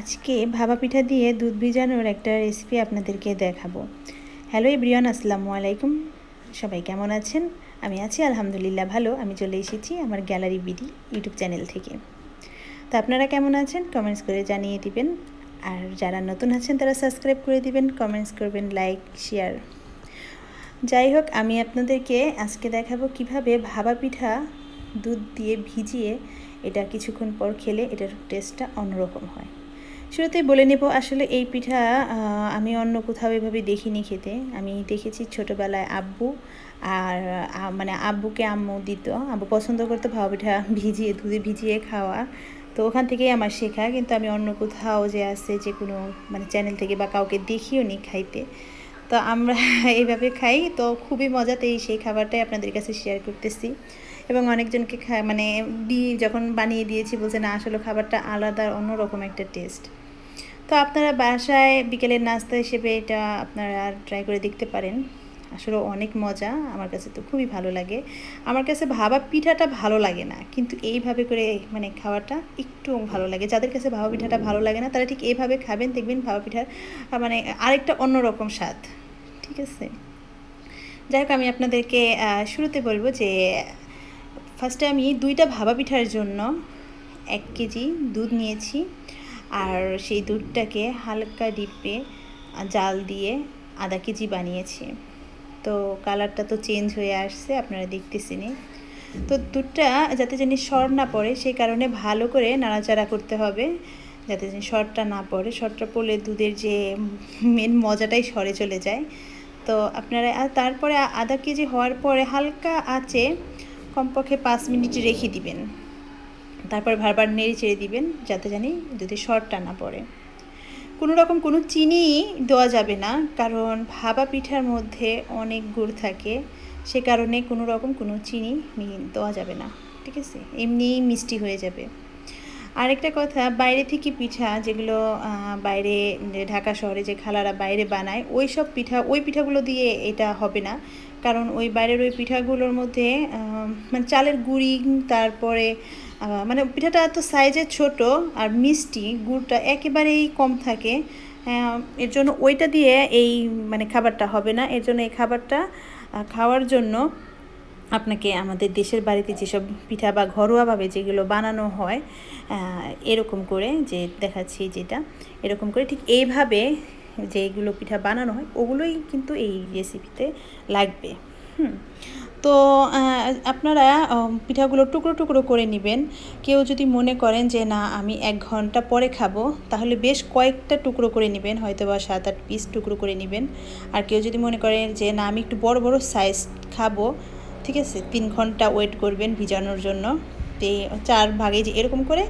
আজকে ভাপা পিঠা দিয়ে দুধ ভিজানোর একটা রেসিপি আপনাদেরকে দেখাবো। হ্যালো এভরিওয়ান আসসালামু আলাইকুম। সবাই কেমন আছেন? আমি আছি আলহামদুলিল্লাহ ভালো। আমি চলে এসেছি আমার গ্যালারি বিডি ইউটিউব চ্যানেল থেকে। তো আপনারা কেমন আছেন? কমেন্টস করে জানিয়ে দিবেন। আর যারা নতুন আছেন, তারা সাবস্ক্রাইব করে দিবেন, কমেন্টস করবেন, লাইক, শেয়ার। যাই হোক, আমি আপনাদেরকে আজকে দেখাবো কীভাবে ভাবা পিঠা দুধ দিয়ে ভিজিয়ে এটা কিছুক্ষণ পর খেলে এটার টেস্টটা অন্যরকম হয়। শুরুতেই বলে নেব, আসলে এই পিঠা আমি অন্য কোথাও এভাবে দেখিনি খেতে। আমি দেখেছি ছোটোবেলায় আব্বু আর মানে আব্বুকে আম্মু দিত। আব্বু পছন্দ করতো ভাবা পিঠা ভিজিয়ে, দুধে ভিজিয়ে খাওয়া। তো ওখান থেকেই আমার শেখা, কিন্তু আমি অন্য কোথাও যে আছে, যে কোনো মানে চ্যানেল থেকে বা কাউকে দেখিও নি খাইতে। তো আমরা এইভাবে খাই। তো খুবই মজাতেই সেই খাবারটাই আপনাদের কাছে শেয়ার করতেছি। এবং অনেকজনকে মানে ডি যখন বানিয়ে দিয়েছি, বলছে, না, আসলে খাবারটা আলাদা অন্যরকম একটা টেস্ট তো আপনারা বাসায় বিকেলের নাস্তা হিসেবে এটা আপনারা ট্রাই করে দেখতে পারেন। আসলে অনেক মজা, আমার কাছে তো খুবই ভালো লাগে। আমার কাছে ভাবা পিঠাটা ভালো লাগে না, কিন্তু এইভাবে করে মানে খাওয়াটা একটু ভালো লাগে। যাদের কাছে ভাবা পিঠাটা ভালো লাগে না, তারা ঠিক এইভাবে খাবেন, দেখবেন ভাবা পিঠার মানে আরেকটা অন্যরকম স্বাদ। ঠিক আছে? যাই হোক, আমি আপনাদেরকে শুরুতে বলব যে ফার্স্টে আমি দুইটা ভাবা পিঠার জন্য এক কেজি দুধ নিয়েছি। আর সেই দুধটাকে হালকা ডিপে জাল দিয়ে আধা কেজি বানিয়েছি। তো কালারটা তো চেঞ্জ হয়ে আসছে, আপনারা দেখতেছেনই। তো দুধটা যাতে জানি শর না পড়ে, সেই কারণে ভালো করে নাড়াচাড়া করতে হবে। যাতে জানি শরটা না পড়ে শরটা পড়লে দুধের যে মেন মজাটাই সরে চলে যায়। তো আপনারা, আর তারপরে আধা কেজি হওয়ার পরে হালকা আঁচে কমপক্ষে পাঁচ মিনিট রেখে দিবেন। তারপর বারবার নেড়ে চেড়ে দিবেন যাতে জানি যদি শর্টটা না পড়ে। কোনো রকম কোনো চিনি দেওয়া যাবে না, কারণ ভাবা পিঠার মধ্যে অনেক গুড় থাকে, সে কারণে কোনো রকম কোনো চিনি দেওয়া যাবে না। ঠিক আছে? এমনিই মিষ্টি হয়ে যাবে। আরেকটা কথা, বাইরে থেকে পিঠা যেগুলো বাইরে ঢাকা শহরে যে খালারা বাইরে বানায় ওই সব পিঠা, ওই পিঠাগুলো দিয়ে এটা হবে না। কারণ ওই বাইরের ওই পিঠাগুলোর মধ্যে মানে চালের গুঁড়ি, তারপরে মানে পিঠাটা এত সাইজে ছোট আর মিষ্টি, গুড়টা একেবারেই কম থাকে। এর জন্য ওইটা দিয়ে এই মানে খাবারটা হবে না। এর জন্য এই খাবারটা খাওয়ার জন্য আপনাকে আমাদের দেশের বাড়িতে যেসব পিঠা বা ঘরোয়াভাবে যেগুলো বানানো হয় এরকম করে যে দেখাচ্ছি যেটা, এরকম করে ঠিক এইভাবে যেগুলো পিঠা বানানো হয়, ওগুলোই কিন্তু এই রেসিপিতে লাগবে। হুম। তো আপনারা পিঠাগুলো টুকরো টুকরো করে নেবেন। কেউ যদি মনে করেন যে না, আমি এক ঘণ্টা পরে খাব, তাহলে বেশ কয়েকটা টুকরো করে নেবেন হয়তো বা সাত আট পিস টুকরো করে নেবেন। আর কেউ যদি মনে করেন যে না, আমি একটু বড় বড় সাইজ খাব ঠিক আছে? তিন ঘণ্টা ওয়েট করবেন ভিজানোর জন্য। এই চার ভাগে যে এরকম করে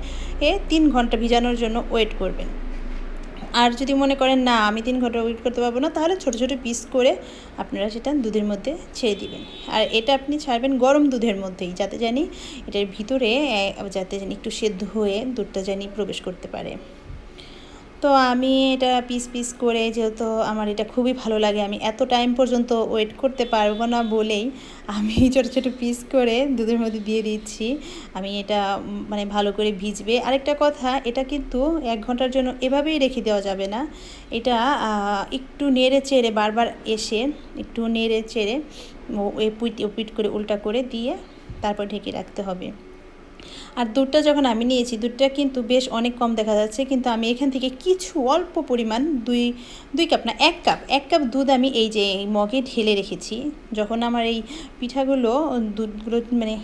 এ তিন ঘণ্টা ভিজানোর জন্য ওয়েট করবেন। আর যদি মনে করেন, না, আমি তিন ঘণ্টা ওয়েট করতে পারব না, তাহলে ছোটো ছোটো পিস করে আপনারা সেটা দুধের মধ্যে ছেড়ে দিবেন। আর এটা আপনি ছাড়বেন গরম দুধের মধ্যেই, যাতে জানি এটার ভিতরে যাতে জানি একটু সেদ্ধ হয়ে দুধটা জানি প্রবেশ করতে পারে। তো আমি এটা পিস পিস করে যেহেতু আমার এটা খুবই ভালো লাগে, আমি এত টাইম পর্যন্ত ওয়েট করতে পারব না বলেই আমি ছোটো ছোটো পিস করে দুধের মধ্যে দিয়ে দিচ্ছি। আমি এটা মানে ভালো করে ভিজবে। আরেকটা কথা, এটা কিন্তু এক ঘণ্টার জন্য এভাবেই রেখে দেওয়া যাবে না। এটা একটু নেড়ে চেড়ে বারবার এসে একটু নেড়ে চেড়ে এপিট ওপিট করে, উল্টা করে দিয়ে তারপর ঢেকে রাখতে হবে। আর দুধটা যখন আমি নিয়েছি, দুধটা কিন্তু বেশ অনেক কম দেখা যাচ্ছে, কিন্তু আমি এখান থেকে কিছু অল্প পরিমাণ দুই দুই কাপ না, এক কাপ এক কাপ দুধ আমি এই যে মগে ঢেলে রেখেছি। যখন আমার এই পিঠাগুলো, দুধগুলো মানে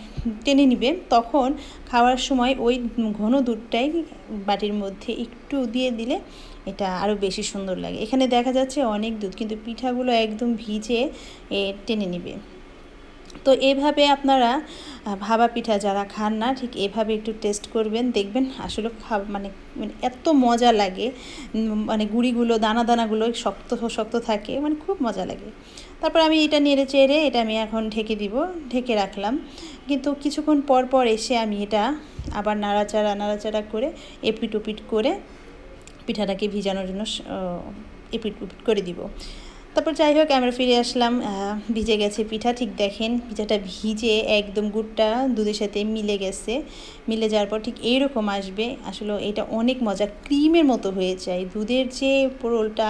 টেনে নিবে, তখন খাওয়ার সময় ওই ঘন দুধটাই বাটির মধ্যে একটু দিয়ে দিলে এটা আরও বেশি সুন্দর লাগে। এখানে দেখা যাচ্ছে অনেক দুধ, কিন্তু পিঠাগুলো একদম ভিজে টেনে নিবে। তো এভাবে আপনারা ভাবা পিঠা যারা খান না, ঠিক এভাবে একটু টেস্ট করবেন, দেখবেন আসলে খা মানে মানে এত মজা লাগে মানে গুঁড়িগুলো, দানা দানাগুলো শক্ত শক্ত থাকে মানে খুব মজা লাগে। তারপর আমি এটা নেড়ে চেড়ে, এটা আমি এখন ঢেকে দিব, ঢেকে রাখলাম। কিন্তু কিছুক্ষণ পর পর এসে আমি এটা আবার নাড়াচাড়া নাড়াচাড়া করে এপিট ওপিট করে পিঠাটাকে ভিজানোর জন্য এপিট উপিট করে দিব। তারপর যাই হোক, আমরা ফিরে আসলাম ভিজে গেছে পিঠা, ঠিক দেখেন, পিঠাটা ভিজে একদম গুড়টা দুধের সাথে মিলে গেছে। মিলে যাওয়ার পর ঠিক এইরকম আসবে, আসলে এটা অনেক মজা, ক্রিমের মতো হয়ে যায়। দুধের যে পোড়লটা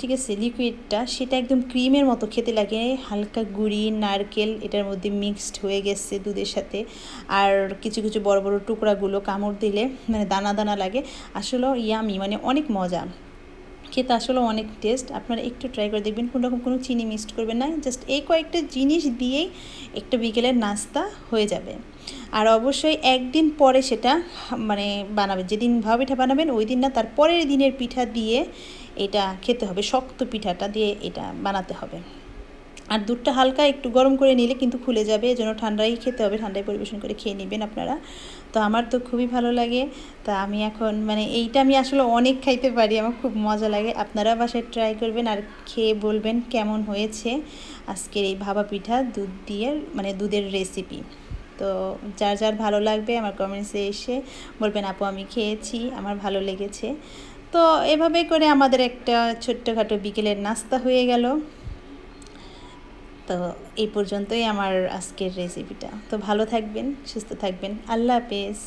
ঠিক আছে, লিকুইডটা, সেটা একদম ক্রিমের মতো খেতে লাগে, হালকা গুড়ি, নারকেল, এটার মধ্যে মিক্সড হয়ে গেছে দুধের সাথে। আর কিছু কিছু বড় বড় টুকরাগুলো কামড় দিলে মানে দানা দানা লাগে আসলে ইয়ামি মানে অনেক মজা। খেতে আসলে অনেক টেস্ট আপনারা একটু ট্রাই করে দেখবেন, কোনো রকম কোনো চিনি মিক্সড করবেন না। জাস্ট এই কয়েকটা জিনিস দিয়েই একটা বিকেলের নাস্তা হয়ে যাবে। আর অবশ্যই একদিন পরে সেটা মানে বানাবেন। যেদিন ভাবে পিঠা বানাবেন, ওই দিন না, তার পরের দিনের পিঠা দিয়ে এটা খেতে হবে। শক্ত পিঠাটা দিয়ে এটা বানাতে হবে। আর দুধটা হালকা একটু গরম করে নিলে কিন্তু খুলে যাবে, এজন্য ঠান্ডাই খেতে হবে ঠান্ডায় পরিবেশন করে খেয়ে নেবেন আপনারা। তো আমার তো খুবই ভালো লাগে, তা আমি এখন মানে এইটা আমি আসলে অনেক খাইতে পারি, আমার খুব মজা লাগে। আপনারা বাসায় ট্রাই করবেন আর খেয়ে বলবেন কেমন হয়েছে আজকের এই ভাবা পিঠা দুধ দিয়ে মানে দুধের রেসিপি তো যার যার ভালো লাগবে আমার কমেন্টসে এসে বলবেন, আপু, আমি খেয়েছি, আমার ভালো লেগেছে। তো এভাবে করে আমাদের একটা ছোট্টখাটো বিকেলের নাস্তা হয়ে গেল। তো এই পর্যন্তই আমার আজকের রেসিপিটা তো ভালো থাকবেন সুস্থ থাকবেন। আল্লাহ হাফেজ।